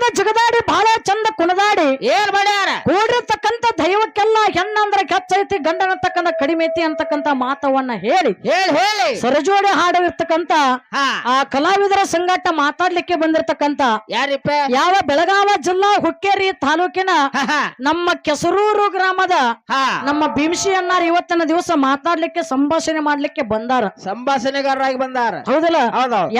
ಚಂದ ಜಗದಾಡಿ ಬಹಳ ಚಂದ ಕುಣದಾಡಿ. ಏನ್ ಮಾಡ್ಯಾರ? ಕೂಡಿರ್ತಕ್ಕಂಥ ದೈವಕ್ಕೆಲ್ಲ ಹೆಣ್ಣಂದ್ರ ಕೆಚ್ಚೈತಿ ಗಂಡನತಕ್ಕಂಥ ಕಡಿಮೆ ಐತಿ ಅಂತಕ್ಕಂತ ಮಾತವನ್ನ ಹೇಳಿ ಹೇಳಿ ಹೇಳಿ. ಸರಜೋಡಿ ಹಾಡಿರ್ತಕ್ಕಂತ ಆ ಕಲಾವಿದರ ಸಂಘಟ ಮಾತಾಡ್ಲಿಕ್ಕೆ ಬಂದಿರತಕ್ಕಂತ ಯಾರಿಪ್ಪ? ಯಾವ ಬೆಳಗಾವ ಜಿಲ್ಲಾ ಹುಕ್ಕೇರಿ ತಾಲೂಕಿನ ನಮ್ಮ ಕೆಸರೂರು ಗ್ರಾಮದ ನಮ್ಮ ಭೀಮಶಿ ಅನ್ನಾರ ಇವತ್ತಿನ ದಿವಸ ಮಾತಾಡ್ಲಿಕ್ಕೆ ಸಂಭಾಷಣೆ ಮಾಡ್ಲಿಕ್ಕೆ ಬಂದಾರ. ಸಂಭಾಷಣೆಗಾರರಾಗಿ ಬಂದಾರ. ಹೌದಲ್ಲ?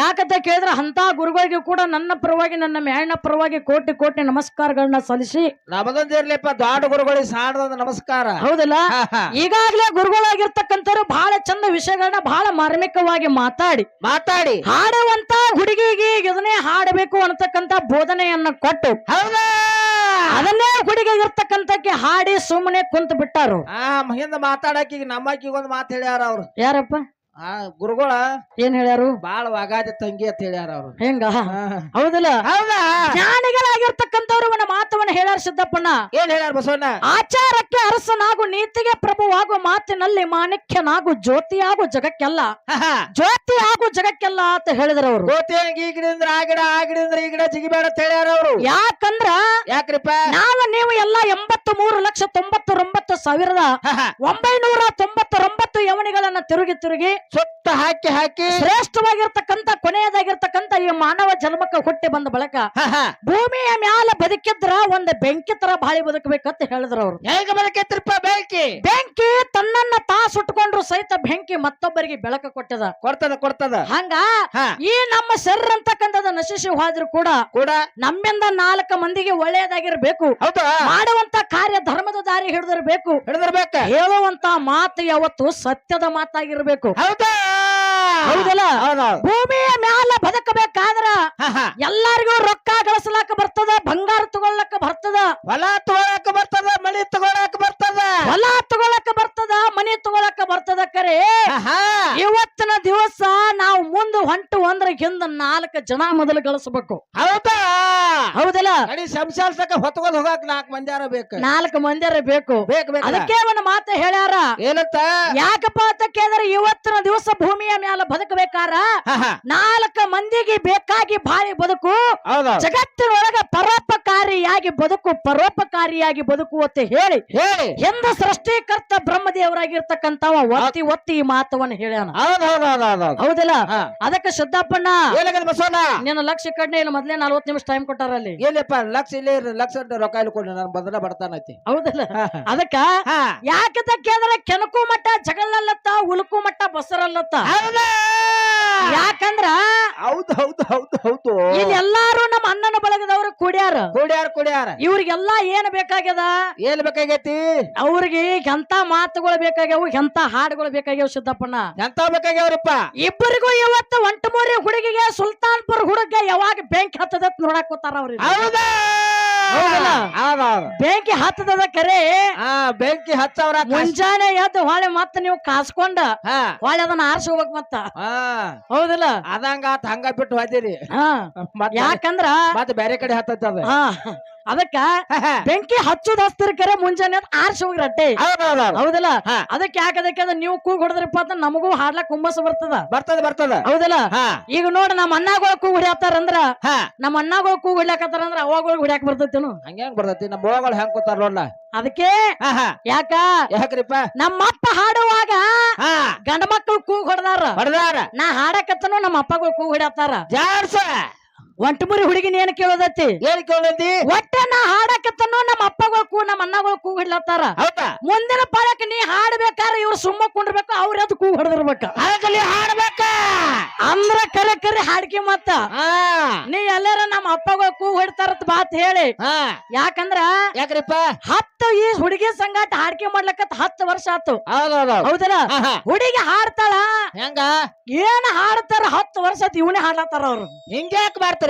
ಯಾಕಂತ ಕೇಳಿದ್ರೆ ಅಂತ ಗುರುಗಳಿಗೆ ಕೂಡ ನನ್ನ ಪರವಾಗಿ ನನ್ನ ಮ್ಯಾಣ ಪರವಾಗಿ ಕೋಟಿ ಕೋಟಿ ನಮಸ್ಕಾರಗಳನ್ನ ಸಲ್ಲಿಸಿ ನಮಗೊಂದಿರ್ಲಿಪ್ಪ ದಾಡು ಗುರುಗಳಿಗೆ ಸಾಣದ ನಮಸ್ಕಾರ. ಹೌದಲ್ಲ? ಈಗಾಗಲೇ ಹಾ. ಈಗಾಗ್ಲೇ ಗುರುಗಳಾಗಿರ್ತಕ್ಕಂಥವ್ರು ಬಹಳ ಚಂದ ವಿಷಯಗಳನ್ನ ಬಹಳ ಮಾರ್ಮಿಕವಾಗಿ ಮಾತಾಡಿ. ಮಾತಾಡಿ. ಹಾಡುವಂತ ಹುಡುಗಿಗೆ ಇದನ್ನೇ ಹಾಡಬೇಕು ಅನ್ನತಕ್ಕಂತ ಬೋಧನೆಯನ್ನ ಕೊಟ್ಟು ಹೌದಾ? ಅದನ್ನೇ ಹುಡುಗಿ ಇರ್ತಕ್ಕಂತಕ್ಕೆ ಹಾಡಿ ಸುಮ್ಮನೆ ಕುಂತ ಬಿಟ್ಟಾರು. ಆ ಹಿಂದ ಮಾತಾಡಕ್ ಈಗ ನಮ್ಮಕ್ಕಿಗೆ ಒಂದ್ ಮಾತು ಹೇಳ್ಯಾರ ಅವ್ರು. ಯಾರಪ್ಪ? ಆ ಗುರುಗಳ ಏನ್ ಹೇಳ್ಯಾರು? ಬಾಳ ವಾಗಾದಿ ತಂಗಿ ಅಂತ ಹೇಳ್ಯಾರ ಅವ್ರು. ಹೆಂಗ? ಹೌದಲ್ಲ? ಹೌದಾ? ಜ್ಞಾನಿಗಳಾಗಿರ್ತಕ್ಕಂಥವ್ರು ಅವನ ಮಾತವನ್ನ ಹೇಳ್ಯಾರ ಸಿದ್ದಪ್ಪಣ್ಣ. ಏನ್ ಹೇಳ್ಯಾರ ಬಸವಣ್ಣ? ಆಚಾರಕ್ಕೆ ಅರಸನಾಗು ನೀತಿಗೆ ಪ್ರಭುವಾಗು ಮಾತಿನಲ್ಲಿ ಮಾಣಿಕ್ಯನಾಗು ಜ್ಯೋತಿಯಾಗು ಜಗಕ್ಕೆಲ್ಲ. ಹಾ, ಹಾ. ಜ್ಯೋತಿ ಆಗು ಜಗಕ್ಕೆಲ್ಲ ಅಂತ ಹೇಳಿದ್ರ ಅವರು. ಜ್ಯೋತಿ ಈ ಗಿಡದಿಂದ ಆ ಗಿಡ ಆ ಗಿಡದಿಂದ ಈ ಗಿಡ ಜಿಗಿಬೇಡ ಅಂತ ಹೇಳ್ಯಾರ ಅವ್ರು. ಯಾಕಂದ್ರ ಯಾಕ್ರಿಪ್ಪ? ನಾವು ನೀವು ಎಲ್ಲ ಎಂಬತ್ತು ಮೂರು ಲಕ್ಷ ತೊಂಬತ್ತೊಂಬತ್ತು ಸಾವಿರದ. ಒಂಬೈನೂರ ತೊಂಬತ್ತೊಂಬತ್ತು ಯವನಿಗಳನ್ನ ತಿರುಗಿ ತಿರುಗಿ ಸುತ್ತ ಹಾಕಿ ಹಾಕಿ ಶ್ರೇಷ್ಠವಾಗಿರ್ತಕ್ಕಂತ ಕೊನೆಯದಾಗಿರ್ತಕ್ಕಂತ ಈ ಮಾನವ ಜನ್ಮಕ್ಕೆ ಹುಟ್ಟಿ ಬಂದ ಬಳಕ. ಭೂಮಿಯ ಮ್ಯಾಲ ಬದುಕಿದ್ರ ಒಂದ್ ಬೆಂಕಿ ತರ ಬಾಳಿ ಬದುಕಬೇಕಂತ ಹೇಳಿದ್ರು ಅವ್ರು. ಹೇಗೆ ಬದುಕೈತ್ರಿಪ್ಪ ಬೆಂಕಿ? ಬೆಂಕಿ ತನ್ನನ್ನ ತಾ ಸುಟ್ಕೊಂಡ್ರು ಸಹಿತ ಬೆಂಕಿ ಮತ್ತೊಬ್ಬರಿಗೆ ಬೆಳಕ ಕೊಟ್ಟದ. ಕೊಡ್ತದ ಕೊಡ್ತದ. ಹಂಗ ಈ ನಮ್ಮ ಶರೀರ ಅಂತಕ್ಕಂಥದ್ದು ನಶಿಸಿ ಹೋದ್ರು ಕೂಡ ಕೂಡ ನಮ್ಮಿಂದ ನಾಲ್ಕು ಮಂದಿಗೆ ಒಳ್ಳೆಯದಾಗಿರ್ಬೇಕು. ಹೌದಾ? ಮಾಡುವಂತ ಕಾರ್ಯ ಧರ್ಮದ ದಾರಿ ಹಿಡಿದಿರ್ಬೇಕು. ಹಿಡಿದಿರ್ಬೇಕು. ಹೇಳುವಂತ ಮಾತು ಯಾವತ್ತು ಸತ್ಯದ ಮಾತಾಗಿರ್ಬೇಕು. ಹೌದಾ? ಹೌದಲ್ಲ? ಭೂಮಿಯ ಮ್ಯಾಲ ಬದುಕಬೇಕಾದ್ರ. ಎಲ್ಲಾರಿಗೂ ರೊಕ್ಕ ಗಳಿಸ್ಲಾಕ ಬರ್ತದ ಬಂಗಾರ ತಗೊಳ್ಳಕ ಬರ್ತದ. ಹೊಲ ತಗೊಳಕ್ ಬರ್ತದ ಮನಿ ತಗೊಳಕ್ ಬರ್ತದ. ಹೊಲ ತಗೊಳಕ ಬರ್ತದ ಮನಿ ತಗೊಳಕ ಬರ್ತದ ಕರೆ. ಇವತ್ತಿನ ದಿವಸ ನಾವು ಮುಂದೆ ಹೊಂಟು ಒಂದ್ರ ಹಿಂದ ನಾಲ್ಕು ಜನ ಮೊದಲು ಗಳಿಸ್ಬೇಕು. ಹೌದಾ? ಹೌದಲ್ಲ? ಕಡಿ ಸಂಸಾರ ತಕ ಹೊತ್ಕೊಂಡ್ ಹೋಗಾಕ್ ನಾಲ್ಕು ಮಂದಿಯಾರ ಬೇಕು. ನಾಲ್ಕು ಮಂದಿರ ಬೇಕು. ಬೇಕು ಬೇಕು. ಅದಕ್ಕೆ ಒಂದು ಮಾತು ಹೇಳ್ಯಾರ. ಏನತ್ತ ಯಾಕಪ್ಪ ಅಂತ ಕೇಳಿದ್ರೆ ಇವತ್ತಿನ ದಿವಸ ಭೂಮಿಯ ಮ್ಯಾಲ ಬದುಕಬೇಕಾರ ನಾಲ್ಕ ಮಂದಿಗೆ ಬೇಕಾಗಿ ಬಾರಿ ಬದುಕು. ಜಗತ್ತಿನೊಳಗೆ ಪರೋಪಕಾರಿಯಾಗಿ ಬದುಕು ಪರೋಪಕಾರಿಯಾಗಿ ಬದುಕು ಅಂತ ಹೇಳಿ. ಎಂದ ಸೃಷ್ಟಿಕರ್ತ ಬ್ರಹ್ಮದೇವರಾಗಿರ್ತಕ್ಕಂಥವ ಒತ್ತಿ ಒತ್ತಿ ಈ ಮಾತವನ್ನ ಹೇಳ್ಯಾನ. ಹೌದಿಲ್ಲ. ಅದಕ್ಕೆ ಸಿದ್ದಪ್ಪಣ್ಣ ಬಸವಣ್ಣ ನಿನ್ನ ಲಕ್ಷ ಕಡಿಮೆ ಇಲ್ಲ ಮೊದ್ಲೇ ನಲ್ವತ್ತು ನಿಮಿಷ ಟೈಮ್ ಕೊಟ್ಟಾರ ಅಲ್ಲಿ. ಏನಿಪ್ಪ ಲಕ್ಷ ಇಲ್ಲೇ ಲಕ್ಷ ರೊಕ್ಕ ಇಲ್ಲಿ ಕೊಡ್ಲಿ ನಾನು ಬದಲ ಬರ್ತಾನೈತಿ. ಹೌದಲ್ಲ. ಅದಕ್ಕ. ಯಾಕಂತ ಕೇಳಿದ್ರೆ ಕೆನಕು ಮಟ್ಟ ಜಗಳಲ್ಲತ್ತ ಉಳುಕು ಮಟ್ಟ ಬಸರಲ್ಲತ್ತ. ಹೌದಾ? ಯಾಕಂದ್ರ ಹೌದು ಹೌದು ಹೌದು ಹೌದು. ಎಲ್ಲಾರು ನಮ್ಮ ಅಣ್ಣನ ಬಳಗದವ್ರು ಕುಡಿಯಾರ. ಕುಡ್ಯಾರ ಕುಡಿಯಾರ. ಇವ್ರಿಗೆಲ್ಲಾ ಏನ್ ಬೇಕಾಗ್ಯದ? ಏನ್ ಬೇಕಾಗೈತಿ? ಅವ್ರಿಗೆ ಎಂತ ಮಾತುಗಳು ಬೇಕಾಗ್ಯಾವ ಎಂತ ಹಾಡುಗಳು ಬೇಕಾಗ್ಯಾವ ಸಿದ್ದಪ್ಪಣ್ಣ. ಎಂತ ಬೇಕಾಗ್ಯಾವ್ರಪ್ಪ? ಇಬ್ಬರಿಗೂ ಇವತ್ತು ಒಂಟಮೂರಿ ಹುಡುಗಿಗೆ ಸುಲ್ತಾನ್ಪುರ್ ಹುಡುಗ ಯಾವಾಗ ಬೆಂಕಿ ಹತ್ತದ ನೋಡಕ್ ಕೂತಾರ ಅವ್ರಿಗೆ ಹೌದಾ? ಹೌದಲ್ಲ? ಹೌದೌದು ಬೆಂಕಿ ಹತ್ತದ ಕರೆ ಹಾ ಬೆಂಕಿ ಹಚ್ಚವ್ರ ಮುಂಜಾನೆ ಎದ್ದು ಹೊಳೆ ಮತ್ತ ನೀವು ಕಾಸ್ಕೊಂಡ ಹಾ. ಹೊಳೆ ಅದನ್ನ ಆರ್ಸಿ ಹೋಗ್ಬೇಕ್ ಮತ್ತ. ಹಾ. ಹೌದಿಲ್ಲ? ಅದಂಗ ಆತ್ ಹಂಗ ಬಿಟ್ಟು ಹೋದಿರಿ. ಹಾ. ಮತ್ತ ಯಾಕಂದ್ರ ಮತ್ತೆ ಬೇರೆ ಕಡೆ ಹತ್ತದ ಅದ ಹಾ. ಅದಕ್ಕ ಬೆಂಕಿ ಹಚ್ಚುದ ಹಚ್ತಿರ್ ಕರೆ ಮುಂಜಾನೆ ಆರ್ಸಿ ಹೋಗ್ರಿ ಅಟ್ಟೆ. ಹೌದೌದು ಹೌದಲ್ಲ? ಅದಕ್ಕೆ ಯಾಕದಕ್ಕೆ ಅದ ನೀವು ಕೂಗ್ ಹೊಡೆದ್ರಪ್ಪ ಅಂತ ನಮಗೂ ಹಾಡ್ಲಕ್ ಹುಮ್ಮಸ್ ಬರ್ತದ. ಬರ್ತದ ಬರ್ತದ. ಹೌದಲ್ಲ? ಈಗ ನೋಡ ನಮ್ಮ ಅಣ್ಣಗಳು ಕೂಗ್ ಹೊಡ್ಯಾತಾರಂದ್ರ ಅಂದ್ರ ನಮ್ಮ ಅಣ್ಣಗಳ ಕೂಗ್ ಹೊಡ್ಯಾಕತ್ತಾರ ಅಂದ್ರ ಅವಾಗಳು ಹೊಡ್ಯಾಕ್ ಬರ್ತೈತೇನು ಹಂಗ್ಯಾಂಗ್ ಬರ್ತೈತಿ? ನಮ್ಮ ಬೋಗಳು ಹೆಂಗ್ ಕೂತಾರ ನೋಡ್ಲ ಅದಕ್ಕೆ ಯಾಕ? ಯಾಕ್ರಿಪ್ಪ? ನಮ್ಮಪ್ಪ ಹಾಡುವಾಗ ಗಂಡ ಮಕ್ಕಳು ಕೂಗ್ ಹೊಡೆದಾರ. ಹೊಡೆದಾರ. ನಾ ಹಾಡಕತ್ತನು ನಮ್ಮ ಅಪ್ಪಗಳು ಕೂಗ್ ಹೊಡ್ಯಾತಾರ ಜಾರ್ಸ. ಒಂಟಮುರಿ ಹುಡುಗಿನ ಏನ್ ಕೇಳೋದೈತಿ? ಏನ್ ಕೇಳೋದಿ ಒಟ್ಟ ನಾ ಹಾಡಕತ್ತನು ನಮ್ಮ ಅಪ್ಪಗಳು ಕೂ ನಮ್ಮ ಅಣ್ಣಗಳು ಕೂಗ್ ಹಿಡ್ಲತ್ತಾರ. ಹೌದಾ? ಮುಂದಿನ ಪಾಳಕ್ಕೆ ನೀ ಹಾಡ್ಬೇಕಾರ ಇವ್ರು ಸುಮ್ಮ ಕುಂಡ್ಬೇಕು ಅವ್ರ ಅದು ಕೂಗ್ ಹೊಡೆದಿರ್ಬೇಕ. ಅದಕ್ಕಲ್ಲಿ ಹಾಡ್ಬೇಕ? ಅಂದ್ರ ಕರೆ ಕರೆ ಹಾಡ್ಕಿ ಮತ್ತ. ನೀ ಎಲ್ಲಾರ ನಮ್ಮ ಅಪ್ಪಗಳು ಕೂಗ್ ಹಿಡ್ತಾರ ಬಾತ್ ಹೇಳಿ. ಯಾಕಂದ್ರ ಯಾಕ್ರಿಪ್ಪ? ಹತ್ತು ಈ ಹುಡುಗಿ ಸಂಗಾಟ ಹಾಡ್ಕಿ ಮಾಡ್ಲಕತ್ ಹತ್ತು ವರ್ಷ ಆತು. ಹೌದಲ್ಲ? ಹುಡುಗಿ ಹಾಡ್ತಾಳ. ಹೆಂಗ? ಏನ್ ಹಾಡ್ತಾರ ಹತ್ತು ವರ್ಷ ಇವನೇ ಹಾಡ್ಲತ್ತಾರ ಅವ್ರು. ಹಿಂಗ್ಯಾಕ್ ಮಾಡ್ತಾರೆ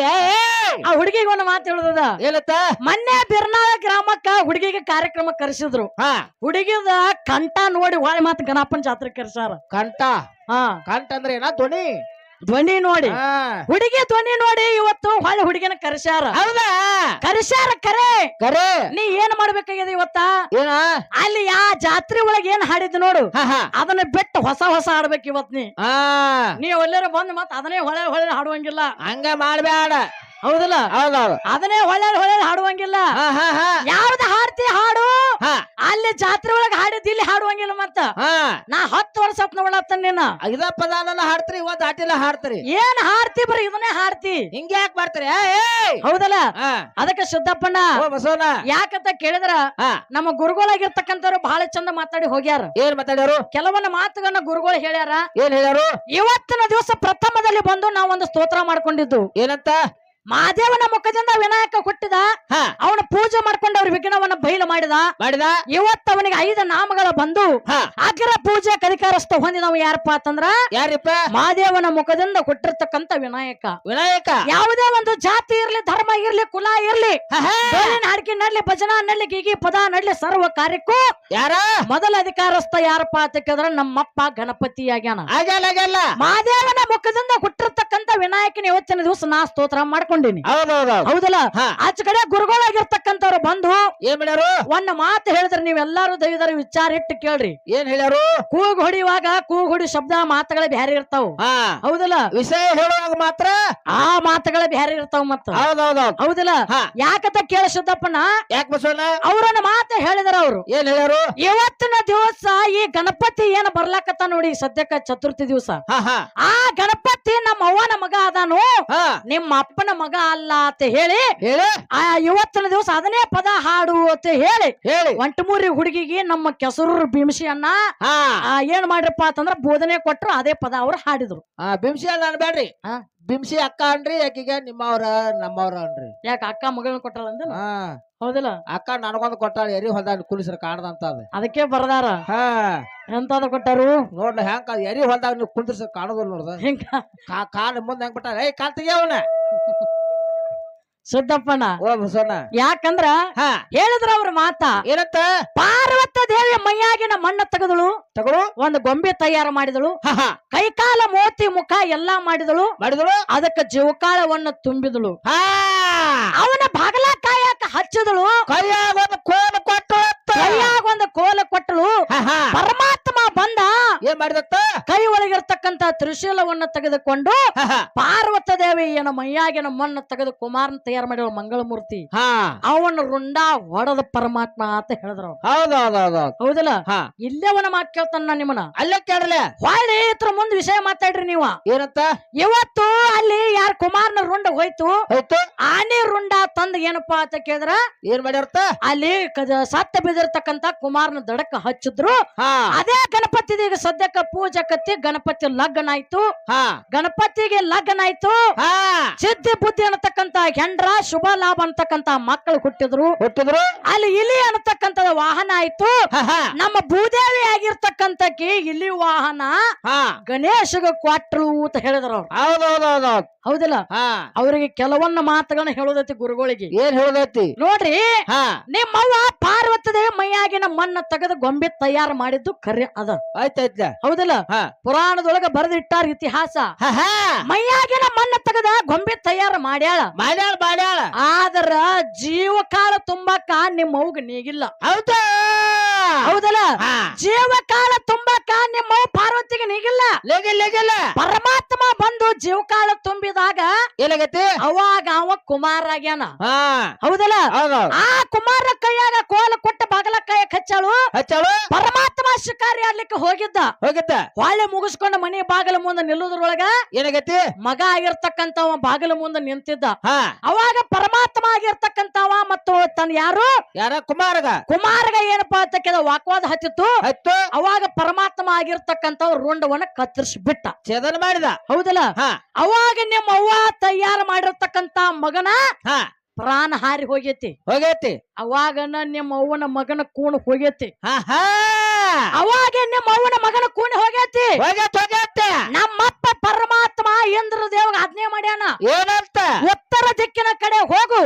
ಆ ಹುಡುಗಿಗೆ ಒಂದು ಮಾತು ಹೇಳುದ ಏನತ್ತ? ಮೊನ್ನೆ ಬಿರ್ನಾಳ ಗ್ರಾಮಕ್ಕ ಹುಡುಗಿಗೆ ಕಾರ್ಯಕ್ರಮ ಕರೆಸಿದ್ರು. ಹಾ. ಹುಡುಗಿದ ಕಂಠ ನೋಡಿ ಹೊಳೆ ಮಾತು ಗಣಪನ ಜಾತ್ರೆ ಕರ್ಸಾರ. ಕಂಠ? ಹಾ. ಕಂಠ ಅಂದ್ರೆ ಏನ ಧ್ವನಿ? ಧ್ವನಿ ನೋಡಿ. ಹಾ. ಹುಡುಗಿ ಧ್ವನಿ ನೋಡಿ ಇವತ್ತು ಹೊಳೆ ಹುಡುಗಿನ ಕರೆಸ್ಯಾರ. ಹೌದಾ? ಕರೆಸ್ಯಾರ ಕರೆ. ಕರೆ. ನೀ ಏನ್ ಮಾಡ್ಬೇಕಾಗಿದೆ ಇವತ್ತ? ಏನ? ಅಲ್ಲಿ ಆ ಜಾತ್ರೆ ಒಳಗೆ ಏನ್ ಹಾಡಿದ್ ನೋಡು. ಹಾ ಹಾ. ಅದನ್ನ ಬಿಟ್ಟು ಹೊಸ ಹೊಸ ಹಾಡ್ಬೇಕು ಇವತ್ ನೀ. ಹಾ. ನೀ ಒಳ್ಳೆರ ಬಂದ್ ಮತ್ ಅದನ್ನೇ ಹೊಳೆ ಹೊಳೆ ಹಾಡುವಂಗಿಲ್ಲ. ಹಂಗ ಮಾಡ್ಬ್ಯಾಡ. ಹೌದಲ್ಲ? ಹೌದೌದು ಅದನ್ನೇ ಹೊಳೆ ಹೊಳೆ ಹಾಡುವಂಗಿಲ್ಲ. ಯಾವ್ದು ಹಾಡ್ತಿ ಹಾಡು? ಅಲ್ಲಿ ಜಾತ್ರೆ ಒಳಗೆ ಹಾಡಿದ್ ಇಲ್ಲಿ ಹಾಡುವಂಗಿಲ್ಲ ಮತ್ತ. ನಾ ಹತ್ತು ವರ್ಷ ನೋಡತ್ತನ್ ನೀನು. ಇದ ಪದಾನ ಹಾಡ್ತೀರಿ ಇವತ್ತು ಆಟಿಲ್ಲ ಹಾಡ್ತೀರಿ. ಏನ್ ಹಾಡ್ತಿ ಬರೀ ಇದನ್ನೇ ಹಾಡ್ತಿ? ಹಿಂಗೆ ಯಾಕೆ ಮಾಡ್ತೀರಿ! ಹೌದಲ್ಲ? ಅದಕ್ಕೆ ಶುದ್ಧಪ್ಪಣ್ಣ ಬಸವನ ಯಾಕಂತ ಕೇಳಿದ್ರ ನಮ್ಮ ಗುರುಗಳಾಗಿರ್ತಕ್ಕಂಥವ್ರು ಬಹಳ ಚಂದ ಮಾತಾಡಿ ಹೋಗ್ಯಾರ. ಏನ್ ಮಾತಾಡ್ಯಾರು? ಕೆಲವೊಂದು ಮಾತುಗಳನ್ನ ಗುರುಗಳು ಹೇಳ್ಯಾರ. ಏನ್ ಹೇಳ್ಯಾರು? ಇವತ್ತಿನ ದಿವಸ ಪ್ರಥಮದಲ್ಲಿ ಬಂದು ನಾವೊಂದು ಸ್ತೋತ್ರ ಮಾಡ್ಕೊಂಡಿದ್ದು. ಏನಂತ? ಮಹಾದೇವನ ಮುಖದಿಂದ ವಿನಾಯಕ ಹುಟ್ಟಿದ ಅವನ ಪೂಜೆ ಮಾಡ್ಕೊಂಡು ಅವ್ರ ವಿಘ್ನವನ್ನ ಬಯಲು ಮಾಡಿದ. ಮಾಡಿದ. ಇವತ್ತು ಅವನಿಗೆ ಐದು ನಾಮಗಳ ಬಂದು ಅಗ್ರ ಪೂಜೆ ಕಧಿಕಾರಸ್ಥ ಹೊಂದಿದವ ಯಾರಪ್ಪ ಅಂತಂದ್ರ ಯಾರಿಪ್ಪ? ಮಾದೇವನ ಮುಖದಿಂದ ಕೊಟ್ಟಿರ್ತಕ್ಕಂತ ವಿನಾಯಕ. ವಿನಾಯಕ. ಯಾವುದೇ ಒಂದು ಜಾತಿ ಇರ್ಲಿ ಧರ್ಮ ಇರ್ಲಿ ಕುಲ ಇರ್ಲಿ ಹಾಡಿಕೆ ನಡ್ಲಿ ಭಜನಾ ನಡ್ಲಿ ಗೀಗಿ ಪದ ನಡ್ಲಿ ಸರ್ವ ಕಾರ್ಯಕ್ಕೂ ಯಾರ? ಮೊದಲ ಅಧಿಕಾರಸ್ಥ ಯಾರಪ್ಪ ಅಂತ ಕೇಳಿದ್ರ ನಮ್ಮಪ್ಪ ಗಣಪತಿ ಆಗ್ಯಾನ. ಮಾದೇವನ ಮುಖದಿಂದ ಕೊಟ್ಟಿರ್ತಕ್ಕಂತ ವಿನಾಯಕನ ಇವತ್ತಿನ ದಿವಸ ನಾ ಸ್ತೋತ್ರ ಮಾಡ್ಕೊಂಡಿನಿ ಹೌದಲ್ಲ? ಆಚ ಕಡೆ ಗುರುಗಳಾಗಿರ್ತಕ್ಕಂಥವ್ರು ಬಂದು ಏನ್ ಮಾಡ್ಯಾರು ಒಂದ್ ಮಾತು ಹೇಳಿದ್ರೆ ನೀವೆಲ್ಲಾರು ದೈವದರ ವಿಚಾರ ಇಟ್ಟು ಕೇಳ್ರಿ. ಏನ್ ಹೇಳ್ಯಾರು? ಕೂಗ್ ಹೊಡಿಯುವಾಗ ಕೂಗ್ ಹೊಡಿ ಶಬ್ದ ಮಾತುಗಳ ಬ್ಯಾರಿ ಇರ್ತಾವ. ಹಾ. ಹೌದಲ್ಲ? ವಿಷಯ ಹೇಳುವಾಗ ಮಾತ್ರ ಆ ಮಾತುಗಳ ಬ್ಯಾರಿ ಇರ್ತಾವ ಮತ್ತ. ಹೌದಲ್ಲ? ಹಾ. ಯಾಕಂತ ಕೇಳ ಶುದ್ಧಪ್ಪನ ಯಾಕೆ ಬಸವಣ್ಣ? ಅವ್ರನ್ನ ಮಾತು ಹೇಳಿದಾರ ಅವ್ರು. ಏನ್ ಹೇಳ್ಯಾರು? ಇವತ್ತಿನ ದಿವಸ ಈ ಗಣಪತಿ ಏನ್ ಬರ್ಲಾಕತ್ತ ನೋಡಿ ಸದ್ಯಕ್ಕ ಚತುರ್ಥಿ ದಿವಸ. ಹಾ ಹಾ. ಆ ಗಣಪತಿ ನಮ್ಮ ಅವ್ವನ ಮಗ ಅದಾನು. ಹಾ. ನಿಮ್ಮ ಅಪ್ಪನ ಮಗ ಅಲ್ಲ ಅಂತ ಹೇಳಿ ಹೇಳಿ. ಆ ಇವತ್ತಿನ ದಿವಸ ಅದನ್ನೇ ಪದ ಹಾಡು ಅಂತ ಹೇಳಿ ಹೇಳಿ. ಒಂಟಮೂರಿ ಹುಡುಗಿಗೆ ನಮ್ಮ ಕೆಸರು ಅಣ್ಣ ಹಾ. ಆ, ಏನ್ ಮಾಡ್ರಪ್ಪ ಅಂತಂದ್ರ ಬೋಧನೆ ಕೊಟ್ಟರು ಅದೇ ಪದ ಅವ್ರು ಹಾಡಿದ್ರು. ಆ ಬಿಂಸಿ ಅಲ್ಲ ಅನ್ಬೇಡ್ರಿ ಹಾ. ಬಿಂಸಿ ಅಕ್ಕ ಅನ್ರಿ ಆಕಿಗೆ ನಿಮ್ಮವ್ರ ನಮ್ಮವ್ರ ಅನ್ರಿ. ಯಾಕೆ ಅಕ್ಕ ಮಗಳನ್ನ ಕೊಟ್ಟಲ್ಲ ಅಂದ ಹಾ. ಹೌದಿಲ್ಲ? ಅಕ್ಕ ನನಗೊಂದು ಕೊಟ್ಟಾಳ ಎರಿ ಹೊಲ್ದಾಗ ಕುಲಿಸ್ರ ಕಾಣದಂತ ಅದ. ಅದಕ್ಕೆ ಬರ್ದಾರ? ಹಾ. ಎಂತದ ಕೊಟ್ಟಾರು? ನೋಡ್ಲ ಹೆಂಗ ಎರಿ ಹೊಲ್ದಾಗ ನೀವು ಕುಂದ್ರಸ ಕಾಣೋದಿಲ್ಲ ನೋಡ್ದ. ಹಿಂಗ. ಕಾ ಕಾಲ್ ಮುಂದೆ ಹೆಂಗ್ ಬಿಟ್ಟಾರ ಏ ಕಾಲ್ ತೆಗಿಯವನ ಸಿದ್ದಪ್ಪನ ಓ ಬಸವಣ್ಣ. ಯಾಕಂದ್ರ ಹಾ. ಹೇಳಿದ್ರ ಅವ್ರ ಮಾತ. ಏನಂತ? ಪಾರ್ವತ ದೇವಿಯ ಮೈಯಾಗಿನ ಮಣ್ಣ ತೆಗೆದಳು. ತಗೊಳು. ಒಂದು ಗೊಂಬೆ ತಯಾರ ಮಾಡಿದಳು. ಕೈಕಾಲ ಮೋತಿ ಮುಖ ಎಲ್ಲಾ ಮಾಡಿದಳು. ಮಾಡಿದಳು? ಅದಕ್ಕೆ ಜೀವಕಾಳವನ್ನು ತುಂಬಿದಳು. ಅವನ ಬಾಗಲ ಕಾಯಕ ಹಚ್ಚಿದಳು. ಕೈಯಾಗ ಕೋಲು ಕೊಟ್ಟು. ಕೈಯಾಗ ಒಂದು ಕೋಲ ಕೊಟ್ಟಳು. ಪರಮಾತ್ಮ ಬಂದ ಏನ್ ಮಾಡಿದತ್ತ? ಕೈ ಒಳಗಿರ್ತಕ್ಕಂತ ತ್ರಿಶೂಲವನ್ನು ತೆಗೆದುಕೊಂಡು ಪಾರ್ವತ ದೇವಿ ಏನ ಮೈಯಾಗಿನ ಮಣ್ಣು ತೆಗೆದು ಕುಮಾರನ ತಯಾರು ಮಾಡಿರೋ ಮಂಗಳಮೂರ್ತಿ. ಹಾ. ಅವನ ರುಂಡ ಹೊಡೆದ ಪರಮಾತ್ಮ ಅಂತ ಹೇಳಿದ್ರು ಹೌದಲ್ಲ? ಹಾ. ಇಲ್ಲೇ ಅವನ ಮಾತು ಕೇಳ್ತಾನ ನಾ ನಿಮ್ಮನ್ನ. ಅಲ್ಲೇ ಕೇಳಲೆ ಹೊಳ್ಳಿ ಇತ್ರ ಮುಂದ್ ವಿಷಯ ಮಾತಾಡ್ರಿ ನೀವ. ಏನಂತ? ಇವತ್ತು ಅಲ್ಲಿ ಯಾರ ಕುಮಾರನ ರುಂಡ ಹೋಯ್ತು? ಹೋಯ್ತು. ಆನೆ ರುಂಡ ತಂದ ಏನಪ್ಪಾ ಅಂತ ಕೇಳಿದ್ರ? ಏನ್ ಮಾಡ್ಯಾರತ್ತ? ಅಲ್ಲಿ ಸತ್ತ ಸತ್ತ ಬಿದ್ದಿರ್ತಕ್ಕಂತ ಕುಮಾರನ ದಡಕ್ಕ ಹಚ್ಚಿದ್ರು. ಅದೇ ಗಣಪತಿ ಈಗ ಸದ್ಯಕ್ಕ ಪೂಜೆ ಕತ್ತಿ ಗಣಪತಿ ಲಗ್ನ ಆಯ್ತು ಹಾ. ಗಣಪತಿಗೆ ಲಗ್ನ ಆಯ್ತು ಸಿದ್ಧಿ ಬುದ್ಧಿ ಅನ್ನತಕ್ಕಂತ ಹೆಂಡ್ರ ಶುಭ ಲಾಭ ಅಂತಕ್ಕಂತ ಮಕ್ಕಳು ಹುಟ್ಟಿದ್ರು. ಹುಟ್ಟಿದ್ರು? ಅಲ್ಲಿ ಇಲಿ ಅನ್ನತಕ್ಕಂತ ವಾಹನ ಆಯ್ತು. ನಮ್ಮ ಭೂದೇವಿ ಆಗಿರ್ತಕ್ಕಂತ ಇಲಿ ವಾಹನ ಹಾ. ಗಣೇಶಗ ಕೊಟ್ರು ಅಂತ ಹೇಳಿದ್ರು ಅವ್ರು. ಹೌದೌದೌದೌದು. ಹೌದಿಲ್ಲ? ಹಾ. ಅವರಿಗೆ ಕೆಲವೊಂದ್ ಮಾತುಗಳನ್ನ ಹೇಳೋದೈತಿ ಗುರುಗಳಿಗೆ. ಏನ್ ಹೇಳೋದೈತಿ? ನೋಡ್ರಿ ಹಾ. ನಿಮ್ಮವ್ವ ಪಾರ್ವತದೇ ಮೈಯಾಗಿನ ಮಣ್ಣ ತೆಗೆದು ಗೊಂಬೆ ತಯಾರು ಮಾಡಿದ್ದು ಕರೆ ಅದ. ಆಯ್ತಾಯ್ತ ಹೌದಲ್ಲ? ಹಾ. ಪುರಾಣದೊಳಗ ಬರೆದಿಟ್ಟಾರ ಇತಿಹಾಸ. ಮೈಯಾಗಿನ ಮಣ್ಣ ತೆಗೆದ ಗೊಂಬೆ ತಯಾರು ಮಾಡ್ಯಾಳ. ಮಾಡ್ಯಾಳ ಮಾಡ್ಯಾಳ. ಆದ್ರ ಜೀವಕಾಲ ತುಂಬಾಕ ನಿಮ್ಮ ಅವ್ಗ ನೀಗಿಲ್ಲ. ಹೌದಾ? ಹೌದಲ್ಲ? ಜೀವಕಾಲ ಜೀವಕಾಲ ನಿಮ್ಮ ಪಾರ್ವತಿಗೆ ನೀಗಿಲ್ಲ. ಲೆಗೆ ಲೆಗೆಲ್ಲ ಪರಮಾತ್ಮ ಬಂದು ಜೀವಕಾಲ ತುಂಬಿದಾಗ ಏನಾಗೈತಿ? ಅವಾಗ ಅವ ಕುಮಾರ ಆಗ್ಯಾನ. ಹಾ. ಹೌದಲ್ಲ? ಆ ಕುಮಾರ ಕೈಯಾಗ ಕೋಲ ಕೊಟ್ಟ ಬಾಗಲಕಾಯ ಹಚ್ಚಾಳು. ಹಚ್ಚಳು. ಪರಮಾತ್ಮ ಶಿಕಾರಿ ಆಡ್ಲಿಕ್ಕೆ ಹೋಗಿದ್ದ. ಹೋಗಿತ್ತ ಹೊಳ್ಳಿ ಮುಗಿಸ್ಕೊಂಡು ಮನೆ ಬಾಗಿಲ ಮುಂದೆ ನಿಲ್ಲುದ್ರೊಳಗ ಏನಾಗೈತಿ? ಮಗ ಆಗಿರ್ತಕ್ಕಂತವ ಬಾಗಿಲ ಮುಂದೆ ನಿಂತಿದ್ದ. ಹಾ. ಅವಾಗ ಪರಮಾತ್ಮ ಆಗಿರ್ತಕ್ಕಂತವ ಮತ್ತು ತನ್ನ ಯಾರು? ಯಾರ? ಕುಮಾರಗ. ಕುಮಾರಗ ಏನಪ್ಪಾ ಅಂತ ಕೇಳ ವಾಕ್ವಾದ ಹತ್ತಿತ್ತು. ಹತ್ತು. ಅವಾಗ ಪರಮಾತ್ಮ ಆಗಿರ್ತಕ್ಕಂತವ ರುಂಡವನ್ನ ಕತ್ತರಿಸಿ ಬಿಟ್ಟ ಛೇದನ ಮಾಡಿದ. ಹೌದಲ್ಲ? ಹಾ. ಅವಾಗ ನಿಮ್ಮ ಅವ್ವ ತಯಾರು ಮಾಡಿರ್ತಕ್ಕಂತ ಮಗನ ಹಾ. ಪ್ರಾಣ ಹಾರಿ ಹೋಗೇತಿ. ಹೋಗೇತಿ. ಅವಾಗನ ನಿಮ್ಮ ಅವ್ವನ ಮಗನ ಕೂಣ ಹೋಗೇತಿ. ಹಾ ಹಾ ಅವಾಗ ನಿಮ್ಮ ಅವ್ವನ ಮಗನ ಕೂಣಿ ಹೋಗೈತಿ ಹೋಗೈತ್ ಹೋಗೈತಿ ನಮ್ಮಪ್ಪ ಪರಮಾತ್ಮ ಇಂದ್ರ ದೇವಗ ಆಜ್ಞೆ ಮಾಡ್ಯಾನ. ಏನಂತ? ಉತ್ತರ ದಿಕ್ಕಿನ ಕಡೆ ಹೋಗು.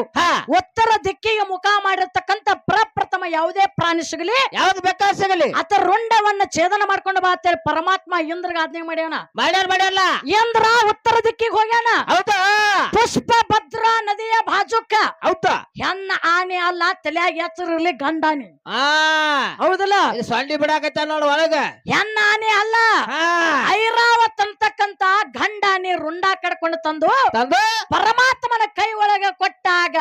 ಉತ್ತರ ದಿಕ್ಕಿಗೆ ಮುಖ ಮಾಡಿರ್ತಕ್ಕಂತ ಪ್ರಪ್ರಥಮ ಯಾವುದೇ ಪ್ರಾಣಿ ಸಿಗಲಿ. ಯಾವ್ದು ಬೇಕಾ ಸಿಗಲಿ. ಆತ ರುಂಡವನ್ನ ಛೇದನ ಮಾಡ್ಕೊಂಡು ಬಾ ಅಂತೇಳಿ ಪರಮಾತ್ಮ ಇಂದ್ರಗ ಆಜ್ಞೆ ಮಾಡ್ಯಾನ. ಮಾಡ್ಯಾರ ಮಾಡ್ಯಲ್ಲ ಇಂದ್ರ ಉತ್ತರ ದಿಕ್ಕಿಗೆ ಹೋಗ್ಯಾನ. ಹೌದಾ? ಪುಷ್ಪ ಭದ್ರ ನದಿಯ ಬಾಜುಕ್ಕ ಹೌದಾ? ಹೆಣ್ಣ ಆನೆ ಅಲ್ಲ ತಲೆಯಾಗ ಎಚ್ಚರಿರ್ಲಿ ಗಂಡಾನೆ. ಆ ಹೌದಲ್ಲ? ಇದು ಸೊಂಡಿ ಬಿಡಾಕತ್ತ ನೋಡ ಒಳಗ. ಹೆಣ್ಣ ಆನೆ ಅಲ್ಲ ಐರಾವತ್ ಅಂತಕ್ಕಂತ ಗಂಡಾನೆ ರುಂಡ ಕಡ್ಕೊಂಡು ತಂದು ತಂದು? ಪರಮಾತ್ಮನ ಕೈ ಒಳಗ ಕೊಟ್ಟಾಗ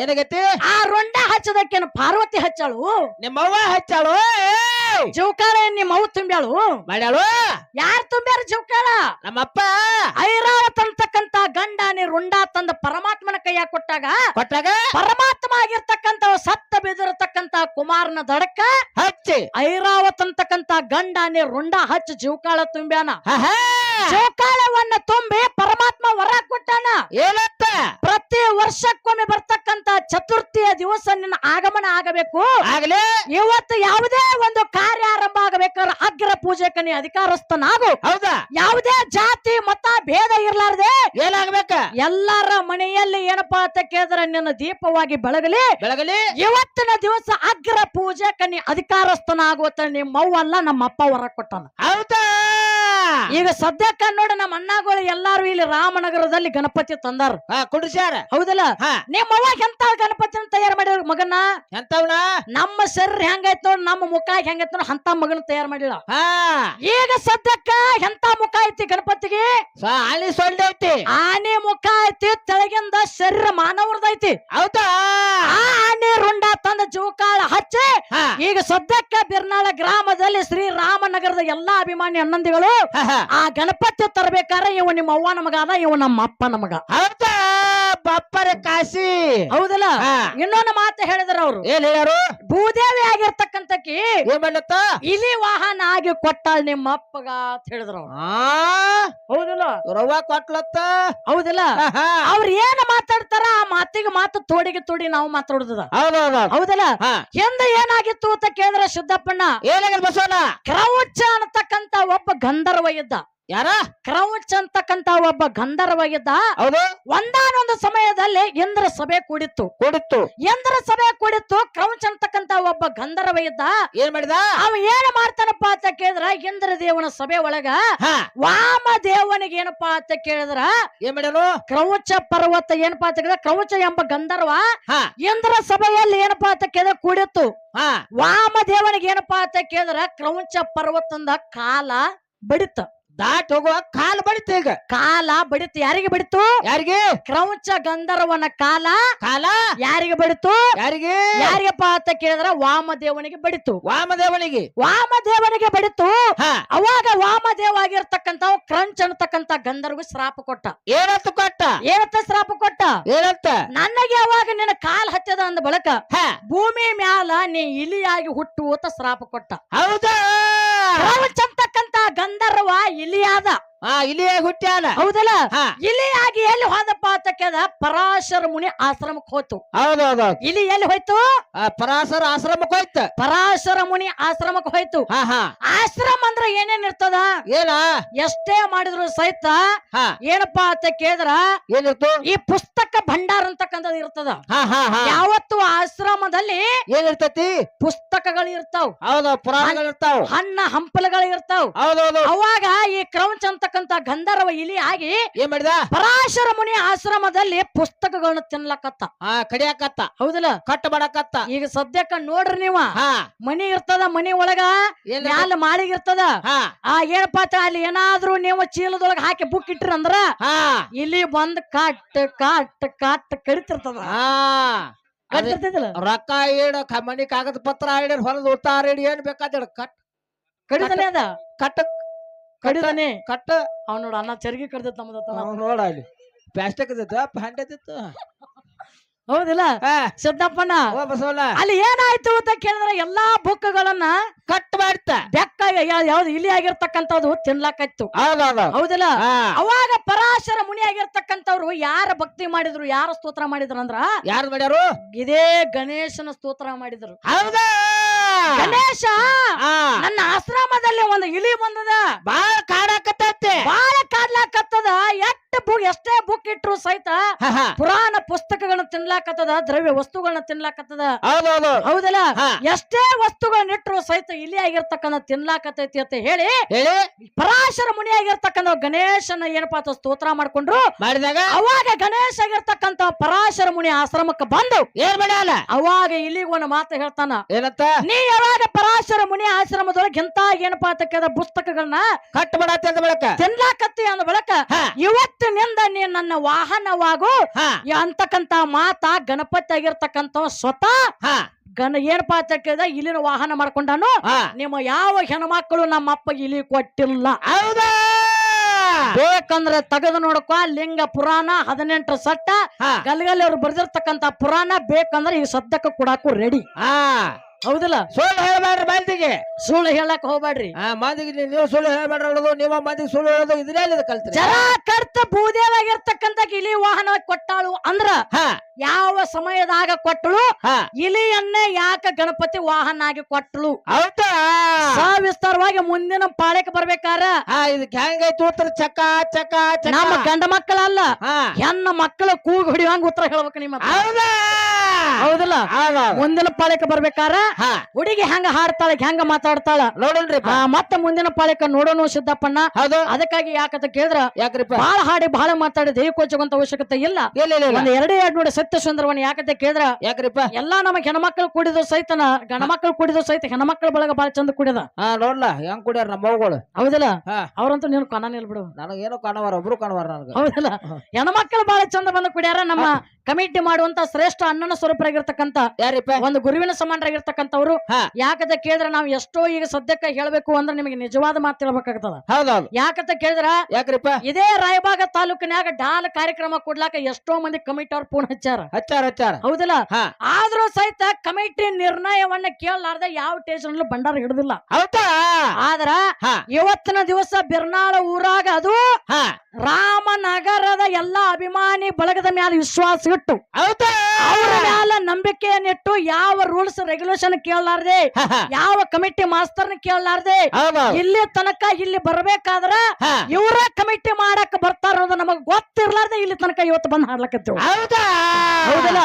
ಏನಾಗೈತಿ? ಆ ರುಂಡ ಹಚ್ಚದಕ್ಕೇನು ಪಾರ್ವತಿ ಹಚ್ಚಾಳು? ನಿಮ್ಮವ್ವ ಹಚ್ಚಾಳು? ಜೀವಕಾಳ ನಿಮ್ಮ ಅವು ತುಂಬ್ಯಾಳು? ಮಾಡ್ಯಾಳು? ಯಾರ್ ತುಂಬ್ಯಾರ ಜೀವಕಾಳ ನಮ್ಮಪ್ಪ. ಐರಾವತ್ ಅಂತಕ್ಕಂತ ಗಂಡಾನೆ ರುಂಡ ತಂದ ಪರಮಾತ್ಮನ ಕೈಯಾಗ ಕೊಟ್ಟಾಗ ಕೊಟ್ಟಾಗ? ಪರಮಾತ್ಮ ಆಗಿರ್ತಕ್ಕಂತ ಸತ್ತ ಬಿದಿರತಕ್ಕಂತ ಕುಮಾರನ ದಡಕ್ಕ ಹಚ್ಚಿ. ಐರಾವತ್ ಅಂತಕ್ಕಂತ ಗಂಡಾನೆ ರುಂಡ ಹಚ್ಚಿ ಜೀವಕಾಳ ತುಂಬ್ಯಾನ. ಆಹಾ. ಜೀವಕಾಳವನ್ನ ತುಂಬಿ ಪರಮಾತ್ಮ ವರ ಕೊಟ್ಟಾನ. ಏನಂತ ಪ್ರತಿ ವರ್ಷಕ್ಕೊಮ್ಮೆ ಬರ್ತಕ್ಕಂತ ಚತುರ್ಥಿಯ ದಿವಸ ನಿನ್ನ ಆಗಮನ ಆಗಬೇಕು. ಆಗಲಿ? ಇವತ್ತು ಯಾವುದೇ ಒಂದು ಕಾರ್ಯ ಆರಂಭ ಆಗಬೇಕಾದ್ರೆ ಅಗ್ರ ಪೂಜೆಕ ನೀ ಅಧಿಕಾರಸ್ಥನಾಗು. ಹೌದಾ? ಯಾವುದೇ ಜಾತಿ ಮತ ಭೇದ ಇರ್ಲಾರ್ದೆ ಏನಾಗಬೇಕ? ಎಲ್ಲರ ಮನೆಯಲ್ಲಿ ಏನಪ್ಪಾ ಅಂತ ಕೇಳಿದ್ರೆ ನಿನ್ನ ದೀಪವಾಗಿ ಬೆಳಗಲಿ. ಬೆಳಗಲಿ? ಇವತ್ತಿನ ದಿವಸ ಅಗ್ರ ಪೂಜೆಕ ನೀ ಅಧಿಕಾರಸ್ಥನಾಗುತ್ತ ನಿಮ್ಮ ಅವ್ವಲ್ಲ ನಮ್ಮ ಅಪ್ಪ ವರ ಕೊಟ್ಟಾನ. ಹೌದಾ? ಈಗ ಸದ್ಯಕ್ಕ ನೋಡ ನಮ್ಮ ಅಣ್ಣಗಳು ಎಲ್ಲಾರು ಇಲ್ಲಿ ರಾಮನಗರದಲ್ಲಿ ಗಣಪತಿ ತಂದಾರ. ಕುಡ್ಸ್ಯಾರ. ಹೌದಲ್ಲ? ನಿಮ್ಮ ಅವ್ವ ಎಂತ ಗಣಪತಿನ ತಯಾರು ಮಾಡಿದ್ರ ಮಗನ? ಎಂತವ್ನ? ನಮ್ಮ ಶರೀರ ಹೆಂಗೈತ್ ನೋಡ್ ನಮ್ಮ ಮುಖ ಹೆಂಗೈತ ನೋಡ್ ಅಂತ ಮಗನ ತಯಾರು ಮಾಡಿಲ್ಲ. ಈಗ ಸದ್ಯಕ್ಕ ಎಂತ ಮುಖ ಐತಿ ಗಣಪತಿಗೆ? ಆನೆ ಸೊಳ್ಳೆ ಐತಿ. ಆನೆ ಮುಖ ಐತಿ ತೆಳಗಿಂದ ಶರೀರ ಮಾನವರದೈತಿ ಹೌದಾ? ಆನೆ ರುಂಡ ತಂದ ಜೋಕಾಳ ಹಚ್ಚಿ ಈಗ ಸದ್ಯಕ್ಕ ಬಿರ್ನಾಳ ಗ್ರಾಮದಲ್ಲಿ ಶ್ರೀ ರಾಮನಗರದ ಎಲ್ಲಾ ಅಭಿಮಾನಿ ಅಣ್ಣಂದಿಗಳು. ಆ ಗಣಪತಿ ತರಬೇಕಾರೆ ಇವ ನಿಮ್ಮ ಅವ್ವ ನಮಗ ಅದ ಇವ ನಮ್ಮ ಅಪ್ಪ ನಮಗ. ಹೌದಾ. ಬಪ್ಪರ ಕಾಸಿ ಹೌದಲ್ಲ? ಹಾ. ಇನ್ನೊಂದು ಮಾತು ಹೇಳಿದ್ರ ಅವ್ರು. ಏನ್ ಹೇಳ್ಯಾರು? ಭೂದೇವಿ ಆಗಿರ್ತಕ್ಕಂತಕಿ ಏನ್ ಮಾಡ್ಲತ್ತ ಇಲಿ ವಾಹನ ಆಗಿ ಕೊಟ್ಟಾಳ ನಿಮ್ಮ ಅಪ್ಪಗ ಅಂತ ಹೇಳಿದ್ರ ಅವ್ರು. ಆ? ಹೌದಲ್ಲ? ರವ ಕೊಟ್ಲತ್ತ? ಹೌದಲ್ಲ? ಆಹಾ. ಅವ್ರ ಏನ್ ಮಾತಾಡ್ತಾರ ಆ ಮಾತಿಗೆ ಮಾತು ತೋಡಿಗೆ ತೋಡಿ ನಾವು ಮಾತಾಡುದ ಹೌದಲ್ಲ? ಹಾ. ಹಿಂದೆ ಏನಾಗಿತ್ತು ಅಂತ ಕೇಳಿದ್ರೆ ಸಿದ್ದಪ್ಪಣ್ಣ ಏನಾಗಲ್ ಬಸವಣ್ಣ? ಕ್ರೌಚ ಅನ್ನತಕ್ಕಂತ ಒಬ್ಬ ಗಂಧರ್ವ ಇದ್ದ. ಯಾರ? ಕ್ರೌಚ್ ಅಂತಕ್ಕಂತ ಒಬ್ಬ ಗಂಧರ್ವಾಗಿದ್ದ ಹೌದು. ಒಂದಾನೊಂದು ಸಮಯದಲ್ಲಿ ಇಂದ್ರ ಸಭೆ ಕೂಡಿತ್ತು. ಕೂಡಿತ್ತು. ಇಂದ್ರ ಸಭೆ ಕೂಡಿತ್ತು ಕ್ರೌಚ್ ಅಂತಕ್ಕಂತ ಒಬ್ಬ ಗಂಧರ್ವ ಇದ್ದ ಏನ್ ಮಾಡಿದ? ಅವ ಏನ್ ಮಾಡ್ತಾನಪ್ಪ ಅಂತ ಕೇಳಿದ್ರ ಇಂದ್ರ ದೇವನ ಸಭೆ ಒಳಗ ಹಾ. ವಾಮ ದೇವನಿಗೆ ಏನಪ್ಪಾ ಅಂತ ಕೇಳಿದ್ರ ಏನ್ ಮಾಡ್ಯಾನು? ಕ್ರೌಚ ಪರ್ವತ ಏನಪ್ಪಾ ಅಂತ ಕೇಳಿದ್ರೆ ಕ್ರೌಚ ಎಂಬ ಗಂಧರ್ವ ಹಾ. ಇಂದ್ರ ಸಭೆಯಲ್ಲಿ ಏನಪ್ಪಾ ಅಂತ ಕೇಳಿದ್ರೆ ಕೂಡಿತ್ತು. ಹಾ. ವಾಮ ದೇವನಿಗೆ ಏನಪ್ಪಾ ಅಂತ ಕೇಳಿದ್ರ ಕ್ರೌಂಚ ಪರ್ವತದಿಂದ ಕಾಲ ಬಡಿತ. ದಾಟ್ ಹೋಗುವ ಕಾಲ ಬಡಿತು ಈಗ. ಕಾಲ ಬಡಿತು. ಯಾರಿಗೆ ಬಡಿತು? ಯಾರಿಗೆ? ಕ್ರೌಂಚ ಗಂಧರ್ವನ ಕಾಲ. ಕಾಲ? ಯಾರಿಗೆ ಬಡಿತು? ಯಾರಿಗೆ? ಯಾರಿಗಪ್ಪ ಅಂತ ಕೇಳಿದ್ರ ವಾಮದೇವನಿಗೆ ಬಡಿತು. ವಾಮದೇವನಿಗೆ? ವಾಮದೇವನಿಗೆ ಬಡಿತು. ಅವಾಗ ವಾಮದೇವ ಆಗಿರ್ತಕ್ಕಂತ ಕ್ರಂಚ್ ಅನ್ನತಕ್ಕಂತ ಗಂಧರ್ವ ಶ್ರಾಪ ಕೊಟ್ಟ. ಏನಂತ ಕೊಟ್ಟ? ಏನಂತ ಶ್ರಾಪ ಕೊಟ್ಟ? ಏನಂತ? ನನಗೆ ಅವಾಗ ನಿನ್ನ ಕಾಲ್ ಹತ್ತದ ಅಂದ ಬಳಕ ಭೂಮಿ ಮ್ಯಾಲ ನೀ ಇಲಿಯಾಗಿ ಹುಟ್ಟು ಅಂತ ಶ್ರಾಪ ಕೊಟ್ಟ. ಹೌದಾ? ಕ್ರೌಂಚ್ ಅಂತಕ್ಕಂತ ಗಂಧರ್ವ ಇಲಿಯಾದ ಹಾ ಇಲ್ಲಿ ಹುಟ್ಟ್ಯಾನ? ಹೌದಲ್ಲ? ಹಾ. ಆಗಿ ಎಲ್ಲಿ ಹೋದಪ್ಪ ಅಂತ ಕೇಳಿದ? ಪರಾಶರ ಮುನಿ ಆಶ್ರಮಕ್ಕೆ ಹೋಯ್ತು. ಹೌದೌದು ಇಲ್ಲಿ ಎಲ್ಲಿ ಹೋಯ್ತು? ಪರಾಶರ ಆಶ್ರಮಕ್ಕೆ ಹೋಯ್ತ. ಪರಾಶರ ಮುನಿ ಆಶ್ರಮಕ್ಕೆ ಹೋಯ್ತು. ಹಾ ಹಾ. ಆಶ್ರಮ ಅಂದ್ರೆ ಏನೇನ್ ಇರ್ತದ? ಏನ? ಎಷ್ಟೇ ಮಾಡಿದ್ರು ಸಹಿತ ಹಾ. ಏನಪ್ಪಾ ಅಂತ ಕೇಳಿದ್ರ? ಏನಿರ್ತು? ಈ ಪುಸ್ತಕ ಭಂಡಾರ ಅಂತಕ್ಕಂಥದ್ದು ಇರ್ತದ. ಹಾ ಹಾ ಹಾ. ಯಾವತ್ತು ಆಶ್ರಮದಲ್ಲಿ ಏನಿರ್ತತಿ? ಪುಸ್ತಕಗಳು ಇರ್ತಾವ. ಹೌದು ಪುರಾಣಗಳು ಇರ್ತಾವ. ಹಣ್ಣ ಹಂಪಲುಗಳು ಇರ್ತಾವ. ಹೌದೌದು ಅವಾಗ ಈ ಕ್ರೌಂಚ್ ಅಂತಕ್ಕಂತ ಗಂಧರ್ವ ಇಲಿ ಆಗಿ ಏನ್ ಮಾಡಿದ? ಪರಾಶರ ಮುನಿ ಆಶ್ರಮದಲ್ಲಿ ಪುಸ್ತಕಗಳನ್ನ ತಿನ್ಲಕತ್ತ. ಹಾ ಕಡಿಯಾಕತ್ತ. ಹೌದಲ್ಲ? ಕಟ್ ಮಾಡಕತ್ತ. ಈಗ ಸದ್ಯಕ್ಕ ನೋಡ್ರಿ ನೀವ. ಹಾ. ಮನಿ ಇರ್ತದ ಮನಿ ಒಳಗ ಏನ್ ಮ್ಯಾಲ ಮಾಳಿಗೆ ಇರ್ತದ. ಹಾ. ಆ ಏನಪ್ಪಾ ಅಂತ ಅಲ್ಲಿ ಏನಾದ್ರೂ ನೀವು ಚೀಲದೊಳಗ ಹಾಕಿ ಬುಕ್ ಇಟ್ರಿ ಅಂದ್ರ ಹಾ. ಇಲ್ಲಿ ಬಂದ್ ಕಟ್ ಕಟ್ ಕಟ್ ಕಡಿತಿರ್ತದ ಹಾ. ಅದೇ ರೊಕ್ಕ ಕ- ಮನಿ ಕಾಗದ ಪತ್ರ ಇಡ ಹೊಲದ ಉತ್ತಾರ ಹಿಡಿ ಏನ್ ಬೇಕಾದ ಕಟ್. ಕಡಿತಾನೆ ಅದ? ಕಟ್ ಕಡಿದಾನೆ ಕಟ್ಟ ಅವ್ ನೋಡ ಅನ್ನ ಚರ್ಗಿ ಕಡ್ದತ್ ನಮ್ದ ಅವ್ನ್ ನೋಡ ಅಲ್ಲಿ. ಪ್ಲಾಸ್ಟಿಕ್ ಇದ್ದಿತ್ತು ಹಂಡೆ ಇದ್ದಿತ್ತು ಹೌದಿಲ್ಲ? ಹಾ. ಸಿದ್ದಪ್ಪಣ್ಣ. ಓ ಬಸವಣ್ಣ. ಅಲ್ಲಿ ಏನಾಯ್ತು ಅಂತ ಕೇಳಿದ್ರೆ ಎಲ್ಲಾ ಬುಕ್ಗಳನ್ನ ಕಟ್ ಮಾಡ್ತ ಬೆಕ್ಕ ಯಾ- ಯಾವ್ದು ಇಲಿ ಆಗಿರ್ತಕ್ಕಂಥದ್ದು ತಿನ್ಲಾಕಾಯ್ತು ಹೌದೌದು. ಹೌದಿಲ್ಲ? ಹಾ. ಅವಾಗ ಪರಾಶರ ಮುನಿ ಆಗಿರ್ತಕ್ಕಂಥವ್ರು ಯಾರ ಭಕ್ತಿ ಮಾಡಿದ್ರು ಯಾರ ಸ್ತೋತ್ರ ಮಾಡಿದ್ರು ಅಂದ್ರ ಯಾರು ಮಾಡ್ಯಾರು? ಇದೇ ಗಣೇಶನ ಸ್ತೋತ್ರ ಮಾಡಿದ್ರು. ಹೌದಾ. ಗಣೇಶ ನನ್ನ ಆಶ್ರಮದಲ್ಲಿ ಒಂದು ಇಲಿ ಬಂದದ. ಬಾಳ ಕಾಡಾಕತ್ತೈತಿ. ಬಾಳ ಕಾಡ್ಲಾಕತ್ತದ. ಎಷ್ಟೇ ಬುಕ್ ಎಷ್ಟೇ ಬುಕ್ ಇಟ್ರು ಸಹಿತ. ಪುರಾಣ ಪುಸ್ತಕಗಳನ್ನ ತಿನ್ಲಾಕತ್ತದ ದ್ರವ್ಯ ವಸ್ತುಗಳನ್ನ ತಿನ್ಲಾಕತ್ತದ. ಹೌದಲ್ಲ. ಎಷ್ಟೇ ವಸ್ತುಗಳನ್ನ ಇಟ್ರು ಸಹಿತ ಇಲ್ಲಿ ಆಗಿರ್ತಕ್ಕಂಥ ತಿನ್ಲಾಕತೈತಿ ಅಂತ ಹೇಳಿ ಹೇಳಿ. ಪರಾಶರ ಮುನಿ ಆಗಿರ್ತಕ್ಕಂಥ ಗಣೇಶನ ಏನಪ್ಪಾ ಅಂತ ಸ್ತೋತ್ರ ಮಾಡ್ಕೊಂಡ್ರು? ಮಾಡಿದಾಗ? ಅವಾಗ ಗಣೇಶ ಆಗಿರ್ತಕ್ಕಂಥ ಪರಾಶರ ಮುನಿ ಆಶ್ರಮಕ್ಕೆ ಬಂದು ಏನ್ ಮಾಡ್ಯಾನ? ಅವಾಗ ಇಲ್ಲಿಗೆ ಒಂದು ಮಾತು ಹೇಳ್ತಾನ. ಏನಂತ? ನೀ ಯಾವಾಗ ಪರಾಶರ ಮುನಿ ಆಶ್ರಮದೊಳಗೆ ಎಂತ ಏನಪ್ಪಾ ಅಂತ ಪುಸ್ತಕಗಳನ್ನ ಕಟ್ ಮಾಡತ್ತೆ ಅಂತ ಬಳಕ. ತಿನ್ಲಾಕತ್ತಿ ಅಂದ ಬಳಕ ಹಾ. ಇವತ್ತಿನಿಂದ ನೀ ನನ್ನ ವಾಹನವಾಗು. ಹಾ. ಅಂತಕ್ಕಂತ ಮಾತ ಗಣಪತಿ ಆಗಿರ್ತಕ್ಕಂತ ಸ್ವತಃ ಹಾ. ಗಣ ಏನಪ್ಪಾ ಅಂತ ಕೇಳಿದ? ಇಲ್ಲಿನ ವಾಹನ ಮಾಡ್ಕೊಂಡಾನು. ಹಾ. ನಿಮ್ಮ ಯಾವ ಹೆಣ್ಮಕ್ಳು ನಮ್ಮ ಅಪ್ಪ ಇಲಿ ಕೊಟ್ಟಿಲ್ಲ. ಹೌದಾ? ಬೇಕಂದ್ರೆ ತೆಗೆದು ನೋಡಕ ಲಿಂಗ ಪುರಾಣ ಹದಿನೆಂಟು ಸಟ್ಟ. ಹಾ. ಗಲ್ಗಲ್ಲಿ ಅವ್ರು ಬರ್ದಿರ್ತಕ್ಕಂತ ಪುರಾಣ ಬೇಕಂದ್ರೆ ಈ ಸದ್ಯಕ್ಕೆ ಕೊಡಾಕು ರೆಡಿ ಹಾ. ಹೌದಿಲ್ಲ? ಸುಳ್ಳು ಹೇಳಬೇಡ್ರಿ ಮಂದಿಗೆ ಸುಳ್ಳು ಹೇಳಕ್ ಹೋಗ್ಬೇಡ್ರಿ. ಆ ಮಂದಿಗೆ ನೀ- ನೀವು ಸುಳ್ಳು ಹೇಳಬೇಡ್ರಿ ಹೇಳೋದು ನಿಮ್ಮ ಮಂದಿಗೆ ಸುಳ್ಳು ಹೇಳೋದು ಇದನ್ನೇ ಕಲ್ತ್ರಿ. ಜರ ಕರ್ತ ಬೂದೇವಾಗಿರ್ತಕ್ಕಂತ ಇಲಿ ವಾಹನ ಕೊಟ್ಟಾಳು ಅಂದ್ರ ಹಾ. ಯಾವ ಸಮಯದಾಗ ಕೊಟ್ಟಳು? ಹಾ. ಇಲಿಯನ್ನೇ ಯಾಕ ಗಣಪತಿ ವಾಹನ ಆಗಿ ಕೊಟ್ಟಳು ಹೌದಾ? ಸವಿಸ್ತಾರವಾಗಿ ಮುಂದಿನ ಪಾಳೆಕ್ ಬರ್ಬೇಕಾರ ಹಾ ಇದಕ್ಕೆ ಹೆಂಗೈತಿ ಉತ್ತರ? ಚಕ ಚಕ ಚಕ. ನಮ್ಮ ಗಂಡ ಮಕ್ಕಳಲ್ಲ. ಹಾ. ಹೆಣ್ಣ ಮಕ್ಕಳ ಕೂಗು ಹಿಡಿಯುವಂಗ ಉತ್ತರ ಹೇಳ್ಬೇಕು ನಿಮ್ಮ ಹೌದಾ? ಹೌದಲ್ಲ? ಹೌದೌದು. ಮುಂದಿನ ಪಾಳೆಕ್ ಬರ್ಬೇಕಾರ ಹುಡುಗಿ ಹೆಂಗ ಹಾಡ್ತಾಳ ಹೆಂಗ ಮಾತಾಡ್ತಾಳ? ನೋಡಲ್ರಿ ಮತ್ತೆ ಮುಂದಿನ ಪಾಳಿಕ ನೋಡೋಣ ಸಿದ್ದಪ್ಪಣ್ಣ. ಹೌದು. ಅದಕ್ಕಾಗಿ ಯಾಕಂತ ಕೇಳಿದ್ರ? ಯಾಕ್ರಿಪ್ಪ ಬಹಳ ಹಾಡಿ ಬಹಳ ಮಾತಾಡಿ ದೈವಕೋಚುವಂತ ಅವಶ್ಯಕತೆ ಇಲ್ಲ. ಒಂದ್ ಎರಡೇ ಎರಡು ನೋಡಿ ಸತ್ಯ ಸುಂದರವನ್ನ ಯಾಕಂತ ಕೇಳಿದ್ರ? ಯಾಕ್ರಿಪ್ಪ ಎಲ್ಲಾ ನಮ್ಮ ಹೆಣ್ಮಕ್ಳು ಕುಡಿದು ಸಹಿತನ ಗಣಮಕ್ಳು ಕುಡಿದು ಸಹಿತ ಹೆಣ್ಮಕ್ಳ ಬಳಗ ಬಾಳ ಚಂದ ಕುಡಿದ. ನೋಡ್ಲ ನೋಡ್ಲಾ ಹೆಂಗ್ ಕುಡಿಯಾರ ನಮ್ಮ ಮಗಳು ಹೌದಿಲ್ಲ. ಅವ್ರಂತೂ ನೀನು ಕೊನ ಬಿಡು. ನನಗೇನು ಕಾಣವಾರ ಒಬ್ರು ಕಾಣವಾರ ನನಗೆ. ಹೌದಿಲ್ಲ? ಹೆಣ್ಮಕ್ಳು ಬಾಳ ಚಂದ ಬಂದು ಕುಡಿಯಾರ ನಮ್ಮ ಕಮಿಟಿ ಮಾಡುವಂತ ಶ್ರೇಷ್ಠ ಅಣ್ಣನ ಸ್ವರೂಪರಾಗಿರ್ತಕ್ಕಂತ ಯಾರಿಪ್ಪ? ಒಂದು ಗುರುವಿನ ಸಮಾನರಾಗಿರ್ತಕ್ಕಂಥವ್ರು ಹಾ. ಯಾಕಂತ ಕೇಳಿದ್ರೆ ನಾವು ಎಷ್ಟೋ ಈಗ ಸದ್ಯಕ್ಕೆ ಹೇಳಬೇಕು ಅಂದ್ರೆ ನಿಮಗೆ ನಿಜವಾದ ಮಾತು ಹೇಳ್ಬೇಕಾಗ್ತದ ಹೌದೌದು. ಯಾಕಂತ ಕೇಳಿದ್ರ ಯಾಕ್ರಿಪ್ಪ? ಇದೇ ರಾಯಬಾಗ ತಾಲೂಕಿನಾಗ ಡಾಲ್ ಕಾರ್ಯಕ್ರಮ ಕೊಡ್ಲಾಕ ಎಷ್ಟೋ ಮಂದಿ ಕಮಿಟಿ ಅವ್ರು ಫೋನ್ ಹಚ್ಚಾರ. ಹಚ್ಚಾರ ಹಚ್ಚಾರ. ಹೌದಿಲ್ಲ? ಆದ್ರೂ ಸಹಿತ ಕಮಿಟಿ ನಿರ್ಣಯವನ್ನ ಕೇಳಲಾರ್ದ ಯಾವ ಟೇಷನ್ ಬಂಡಾರ ಹಿಡಿದಿಲ್ಲ. ಹೌದಾ? ಆದ್ರ ಇವತ್ತಿನ ದಿವಸ ಬಿರ್ನಾಳ ಊರಾಗ ಅದು ರಾಮನಗರದ ಎಲ್ಲಾ ಅಭಿಮಾನಿ ಬಳಗದ ಮ್ಯಾಲ ವಿಶ್ವಾಸ ಇಟ್ಟು ಅವರ ಮ್ಯಾಲ ನಂಬಿಕೆಯನ್ನಿಟ್ಟು ಯಾವ ರೂಲ್ಸ್ ರೆಗ್ಯುಲೇಷನ್ ಕೇಳಲಾರ್ದೆ. ಯಾವ ಕಮಿಟಿ ಮಾಸ್ತರ್ನ ಕೇಳಲಾರ್ದೆ ಇಲ್ಲಿ ತನಕ ಇಲ್ಲಿ ಬರಬೇಕಾದ್ರ ಇವರೇ ಕಮಿಟಿ ಮಾಡಕ್ ಬರ್ತಾರ ಅನ್ನೋದು ನಮಗ್ ಗೊತ್ತಿರ್ಲಾರ್ದೆ ಇಲ್ಲಿ ತನಕ ಇವತ್ತು ಬಂದ್ ಹಾಡ್ಲಕತ್ತೇವ್ ಹೌದಾ? ಹೌದಲ್ಲ?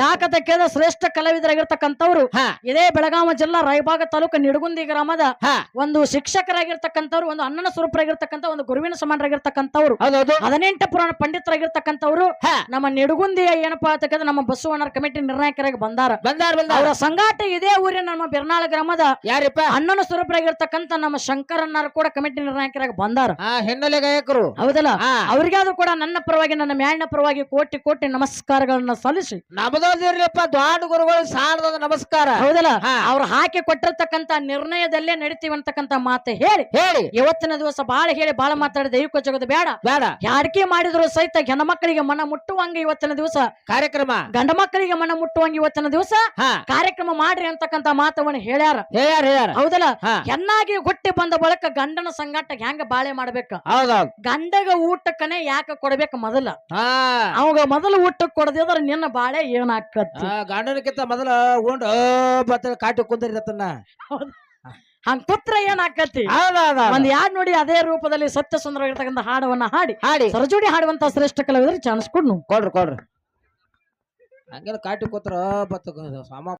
ಯಾಕಂತ ಶ್ರೇಷ್ಠ ಕಲಾವಿದರಾಗಿರ್ತಕ್ಕಂಥವ್ರು ಇದೇ ಬೆಳಗಾವಿ ಜಿಲ್ಲಾ ರಾಯಭಾಗ ತಾಲೂಕು ನಿಡಗುಂದಿ ಗ್ರಾಮದ ಒಂದು ಶಿಕ್ಷಕರಾಗಿರ್ತಕ್ಕಂಥವ್ರು ಒಂದು ಅಣ್ಣನ ಸ್ವರೂಪರಾಗಿರ್ತಕ್ಕಂಥ ಒಂದು ಗುರುವಿನ ಸಮಾನರಾಗಿರ್ತಕ್ಕಂಥವ್ರು ಹೌದೌದು ಹದಿನೆಂಟು ಪುರಾಣ ಪಂಡಿತರಾಗಿರ್ತಕ್ಕಂಥವ್ರು ಹಾ. ನಮ್ಮ ನಿಡಗುಂದಿಯ ಏನಪ್ಪಾ ಅಂತಕ್ಕಂದ್ರೆ ನಮ್ಮ ಬಸವಣ್ಣರ ಕಮಿಟಿ ನಿರ್ಣಾಯಕರಾಗಿ ಬಂದಾರ. ಬಂದಾರ ಅವರ ಸಂಗಾಟ ಇದೇ ಊರಿನ ನಮ್ಮ ಬಿರ್ನಾಳ ಗ್ರಾಮದ ಯಾರಪ್ಪ? ಅಣ್ಣನ ಸ್ವರೂಪರಾಗಿರ್ತಕ್ಕಂಥ ನಮ್ಮ ಶಂಕರಣ್ಣರು ಕೂಡ ಕಮಿಟಿ ನಿರ್ಣಾಯಕರಾಗಿ ಬಂದಾರ. ಹಿನ್ನೆಲೆ ಗಾಯಕರು. ಹೌದಲ್ಲ? ಅವ್ರಿಗಾದ್ರೂ ಕೂಡ ನನ್ನ ಪರವಾಗಿ ನನ್ನ ಮ್ಯಾಣ್ಣ ಪರವಾಗಿ ಕೋಟಿ ಕೋಟಿ ನಮಸ್ಕಾರಗಳನ್ನ ಸಲ್ಲಿಸಿ. ನಮ್ದೊಂದಿರ್ಲಿಪ್ಪ ದ್ವಾಡ ಗುರುಗಳು ಸಾಲದ ನಮಸ್ಕಾರ. ಹೌದಲ್ಲ. ಅವ್ರು ಹಾಕಿ ಕೊಟ್ಟಿರ್ತಕ್ಕಂಥ ನಿರ್ಣಯದಲ್ಲೇ ನಡೀತೀವಿ ಅಂತಕ್ಕಂಥ ಮಾತು ಹೇಳಿ. ಹೇಳಿ. ಇವತ್ತಿನ ದಿವಸ ಬಾಳ ಹೇಳಿ ಬಾಳ ಮಾತಾಡಿ ದೈವಿಕ ಜಗದ ಬೇಡ. ಬೇಡ. ಯಾರಿಕೆ ಮಾಡಿದ್ರು ಸಹಿತ ಹೆಣ್ಮಕ್ಳಿಗೆ ಮನ ಮುಟ್ಟುವಂಗ ಇವತ್ತಿನ ದಿವಸ. ಕಾರ್ಯಕ್ರಮ. ಗಂಡ ಮಕ್ಕಳಿಗೆ ಮನ ಮುಟ್ಟುವಂಗ ಇವತ್ತಿನ ದಿವಸ. ಕಾರ್ಯಕ್ರಮ ಮಾಡ್ರಿ ಅಂತಕ್ಕಂತ ಮಾತವನ್ನ ಹೇಳ್ಯಾರ. ಹೇಳ್ಯಾರ ಹೇಳ್ಯಾರ. ಹೌದಲ್ಲ? ಚೆನ್ನಾಗಿ ಹೆಣ್ಣಾಗಿ ಹುಟ್ಟಿ ಬಂದ ಬಳಿಕ ಗಂಡನ ಸಂಗಾಟ ಹೆಂಗ ಬಾಳೆ ಮಾಡ್ಬೇಕು? ಹೌದೌದು. ಗಂಡಗ ಊಟಕ್ಕನೆ ಯಾಕ ಕೊಡ್ಬೇಕು ಮೊದಲ? ಅವಾಗ ಮೊದಲು ಊಟಕ್ಕೆ ಕೊಡದಿದ್ರ ನಿನ್ನ ಬಾಳೆ ಏನಾಕತ್ತ? ಗಂಡನಕ್ಕಿಂತ ಮೊದಲ ಉಂಡು ಕಾಟು ಕುಂದಿರತನ್ನ ಹಂಗ ಪುತ್ರ ಏನಾಕತಿ ಒಂದ್ ಯಾಡ್ ನೋಡಿ ಅದೇ ರೂಪದಲ್ಲಿ ಸತ್ಯ ಸುಂದರವಾಗಿರ್ತಕ್ಕಂಥ ಹಾಡವನ್ನ ಹಾಡಿ. ಹಾಡಿ. ಸರಜೋಡಿ ಹಾಡುವಂತ ಶ್ರೇಷ್ಠ ಕಲಾವಿದರು ಚಾನ್ಸ್ ಕೊಡ್ನು. ಕೊಡ್ರಿ ಕೊಡ್ರಿ. ಹಂಗೆಲ್ಲ ಕಾಟಿ ಕೂತ್ರ ಬತ್ತ ಸಾಮ